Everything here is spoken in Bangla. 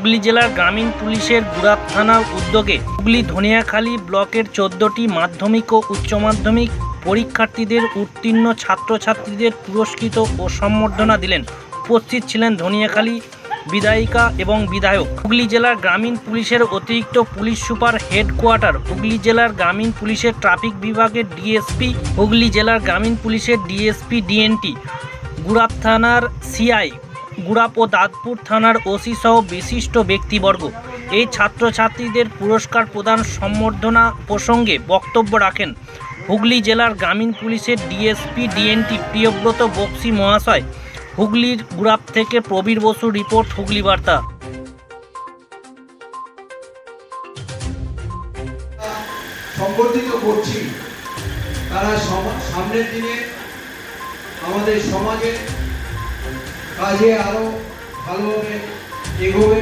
হুগলি জেলার গ্রামীণ পুলিশের গুড়াপ থানার উদ্যোগে হুগলি ধনিয়াখালী ব্লকের চোদ্দটি মাধ্যমিক ও উচ্চ মাধ্যমিক পরীক্ষার্থীদের উত্তীর্ণ ছাত্রছাত্রীদের পুরস্কৃত ও সম্বর্ধনা দিলেন উপস্থিত ছিলেন ধনিয়াখালী বিধায়িকা এবং বিধায়ক। হুগলি জেলার গ্রামীণ পুলিশের অতিরিক্ত পুলিশ সুপার হেডকোয়ার্টার, হুগলি জেলার গ্রামীণ পুলিশের ট্রাফিক বিভাগের ডিএসপি, হুগলি জেলার গ্রামীণ পুলিশের ডিএসপি, ডিএনটি, গুড়াপ থানার সিআই গুড়াপ ও দাঁতপুর থানার ওসি সহ বিশিষ্ট ব্যক্তিবর্গ। এই ছাত্রছাত্রীদের পুরস্কার প্রদান সম্বর্ধনা প্রসঙ্গে বক্তব্য রাখেন হুগলি জেলার গ্রামীণ পুলিশের ডিএসপি ডিএনটি প্রিয়ব্রত বক্সি মহাশয়। হুগলির গুড়াপ থেকে প্রবীর বসু রিপোর্ট, হুগলি বার্তা। সংগঠিত করছি। তারা সামনের দিনে আমাদের সমাজে কাজে আরও ভালোভাবে এগোবে।